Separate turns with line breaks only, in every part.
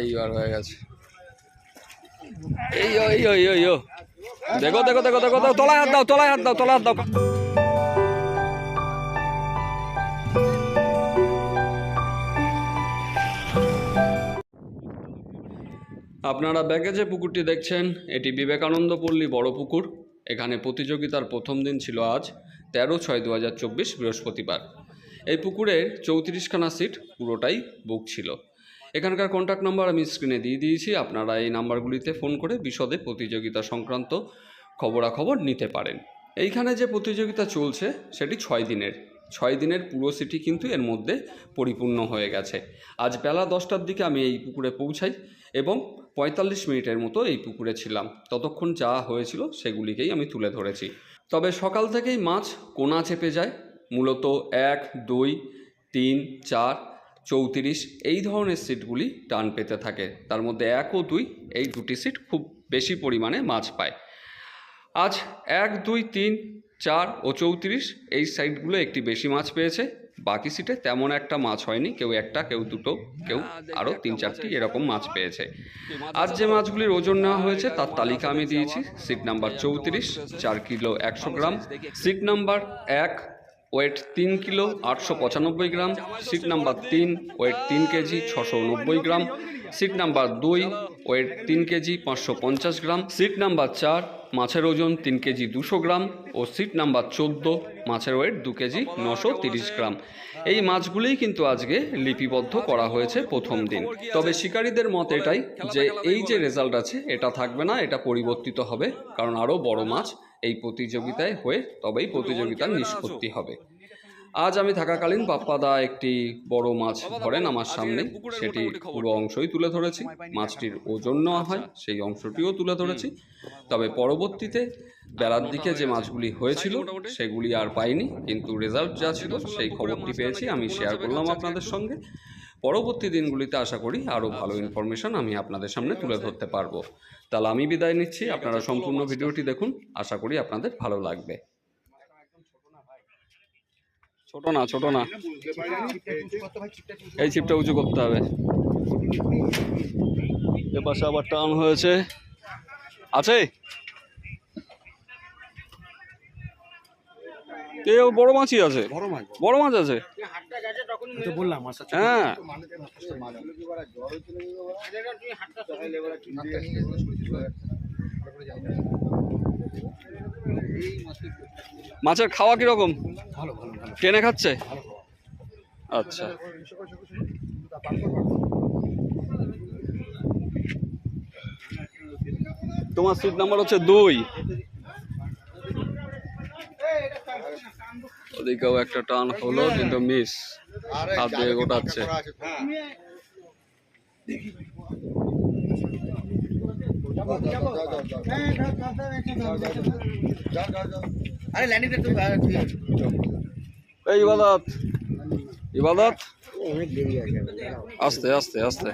এইবার হয়ে গেছে। এই ও, এই ও, এই দেখো দেখো দেখো দেখো তলায় হাত দাও তলায় হাত দাও তলায় হাত দাও। আপনারা ব্যাগে যে পুকুরটি দেখছেন এটি বিবেকানন্দ পল্লী বড় পুকুর। এখানে প্রতিযোগিতার প্রথম দিন ছিল আজ তেরো ছয় দু বৃহস্পতিবার। এই পুকুরের চৌত্রিশখানা সিট পুরোটাই বুক ছিল। এখানকার কন্ট্যাক্ট নাম্বার আমি স্ক্রিনে দিয়ে দিয়েছি, আপনারা এই নাম্বারগুলিতে ফোন করে বিশদে প্রতিযোগিতা সংক্রান্ত খবরাখবর নিতে পারেন। এইখানে যে প্রতিযোগিতা চলছে, সেটি ছয় দিনের। ছয় দিনের পুরো সিটি কিন্তু এর মধ্যে পরিপূর্ণ হয়ে গেছে। আজ বেলা দশটার দিকে আমি এই পুকুরে পৌঁছাই এবং পঁয়তাল্লিশ মিনিটের মতো এই পুকুরে ছিলাম। ততক্ষণ যা হয়েছিল, সেগুলিকেই আমি তুলে ধরেছি। তবে সকাল থেকেই মাছ কোনা চেপে যায় মূলত এক দুই তিন চার চৌত্রিশ এই ধরনের সিটগুলি টান পেতে থাকে। তার মধ্যে এক ও দুই এই দুটি সিট খুব বেশি পরিমাণে মাছ পায়। আজ এক দুই তিন চার ও চৌত্রিশ এই সাইডগুলো একটি বেশি মাছ পেয়েছে। বাকি সিটে তেমন একটা মাছ হয়নি কেউ একটা কেউ দুটো কেউ আরও তিন চারটি এরকম মাছ পেয়েছে। আজ যে মাছগুলির ওজন নেওয়া হয়েছে তার তালিকা আমি দিয়েছি। সিট নাম্বার চৌত্রিশ চার কিলো একশো গ্রাম। সিট নাম্বার এক ওয়েট তিন কিলো আটশো পঁচানব্বই গ্রাম, সিট নাম্বার তিন, ওয়েট তিন কেজি ছশো নব্বই গ্রাম, সিট নাম্বার দুই, ওয়েট তিন কেজি পাঁচশো পঞ্চাশ গ্রাম, সিট নাম্বার চার, মাছের ওজন তিন কেজি দুশো গ্রাম ও সিট নাম্বার চোদ্দ, মাছের ওয়েট দু কেজি নশো তিরিশ গ্রাম। এই মাছগুলিই কিন্তু আজকে লিপিবদ্ধ করা হয়েছে প্রথম দিন। তবে শিকারীদের মত এটাই যে, এই যে রেজাল্ট আছে, এটা থাকবে না, এটা পরিবর্তিত হবে, কারণ আরও বড় মাছ এই প্রতিযোগিতায় হয়ে তবেই প্রতিযোগিতার নিষ্পত্তি হবে। আজ আমি থাকাকালীন পাপ্পাদা একটি বড় মাছ ধরেন আমার সামনে। সেটি পুরো অংশই তুলে ধরেছি। মাছটির ওজন নেওয়া হয় সেই অংশটিও তুলে ধরেছি। তবে পরবর্তীতে বেলার দিকে যে মাছগুলি হয়েছিল সেগুলি আর পাইনি কিন্তু রেজাল্ট যা ছিল সেই খবরটি পেয়েছি আমি শেয়ার করলাম আপনাদের সঙ্গে। পরবর্তী দিনগুলিতে আশা করি আরও ভালো ইনফরমেশন আমি আপনাদের সামনে তুলে ধরতে পারব। তাহলে আমি বিদায় নিচ্ছি। আপনারা সম্পূর্ণ ভিডিওটি দেখুন। আশা করি আপনাদের ভালো লাগবে। ছোট না ছোট না। এই চিপটা উঁচু করতে হবে। এ পাশে আবার টান হয়েছে। আছে? এ ও বড় মাছই আছে।
বড় মাছ।
বড় মাছ আছে?
তো বললাম
হ্যাঁ। মাছের খাওয়া কীরকম?
ভালো ভালো ভালো।
টেনে খাচ্ছে? আচ্ছা। তোমার সিট নাম্বার হচ্ছে দুই। ওদিকেও একটা টান হলো কিন্তু মিস হাত দিয়ে গোটাচ্ছে।
আরে ল্যান্ডিংটা তো ঠিক আছে।
এই ইবাদত। ইবাদত?
অনেক দেরি আছে
আস্তে আস্তে আস্তে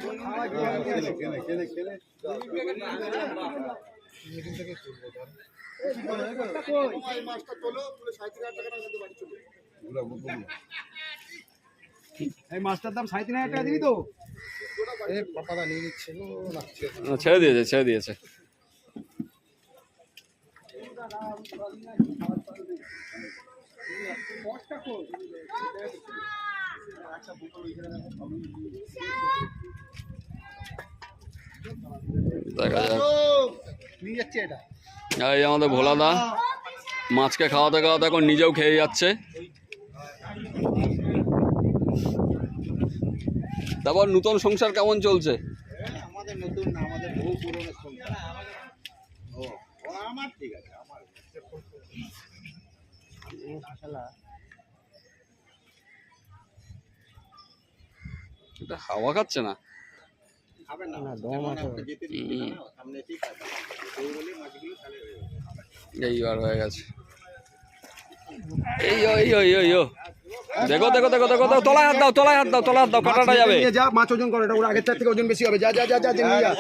এই মাছটার দাম সাড়ে তিন হাজার টাকা দিবি তো?
ছেড়ে দিয়েছে ছেড়ে দিয়েছে। এই আমাদের ভোলাদা মাছকে খাওয়াতে খাওয়াতে এখন নিজেও খেয়ে যাচ্ছে। তারপর নতুন সংসার কেমন চলছে?
আমাদের নতুন না আমাদের বহু পুরনো সংখ্যা ও ও আমার ঠিক আছে আমার
এটা হাওয়া খাচ্ছে না? এইবার হয়ে গেছে। ও, এই ও। দেখো দেখো দেখো দেখো দেখো তলায় হাত দাও তলায় হাত দাও তলায় হাত দাও কাটাটা যাবে।
যা মাছ ওজন কর এটা ওর আগের থেকে ওজন বেশি হবে। যা যা যা যা নিয়ে যা।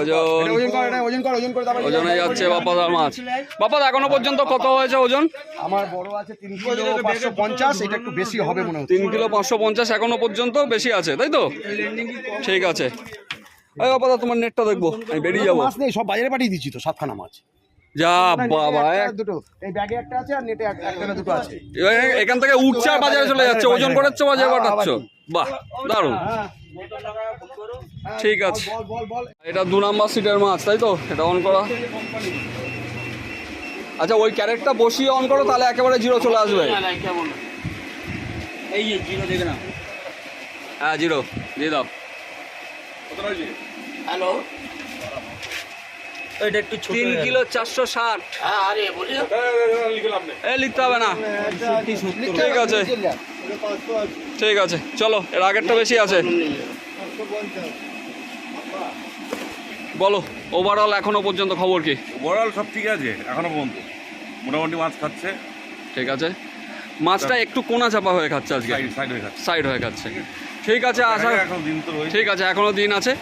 ওজন।
ওজন কর এটা ওজন কর ওজন করে তারপর
ওজনে যাচ্ছে বাপাদার মাছ। বাপাদা এখনও পর্যন্ত কত হয়েছে ওজন?
আমার বড় আছে তিন কিলো পাঁচশো পঞ্চাশ এটা একটু বেশি হবে মনে হচ্ছে।
তিন কিলো পাঁচশো পঞ্চাশ এখনও পর্যন্ত বেশি আছে তাই তো? ঠিক আছে। এই বাপাদা তোমার নেটটা দেখব আমি বেরিয়ে যাব।
মাছ নেই সব বাজারে পাঠিয়ে দিচ্ছি তো সাতখানা মাছ।
যা বাবা
দুটো। এই ব্যাগে একটা আছে আর নেটে একটা দুটো আছে।
এখান থেকে উঠছে আর বাজারে চলে যাচ্ছে ওজন করাচ্ছ বাজারে পাঠাচ্ছ। বাহ দারুণ। ঠিক আছে।
বল বল বল
এটা দু নাম্বার সিটের মাছ তাই তো? এটা অন করা। আচ্ছা ওই ক্যারেটটা বসিয়ে অন করো তাহলে একেবারে জিরো চলে আসবে।
এই জিরো দেখে না
হ্যাঁ জিরো দিয়ে দাও।
হ্যালো? এটা একটু ছোট
তিন কিলো চারশো ষাট।
হ্যাঁ
এ লিখতে হবে না। ঠিক আছে। ঠিক আছে চলো এর আগেরটা বেশি আছে। বলো ওভারঅল এখনও পর্যন্ত খবর কি?
ওভারঅল সব ঠিক আছে এখনও পর্যন্ত। মোটামুটি মাছ খাচ্ছে।
ঠিক আছে। মাছটা একটু কোনা চাপা হয়ে খাচ্ছে আজকে।
সাইড হয়ে খাচ্ছে।
সাইড হয়ে খাচ্ছে। ঠিক আছে আশা ঠিক আছে এখনও দিন আছে।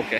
ওকে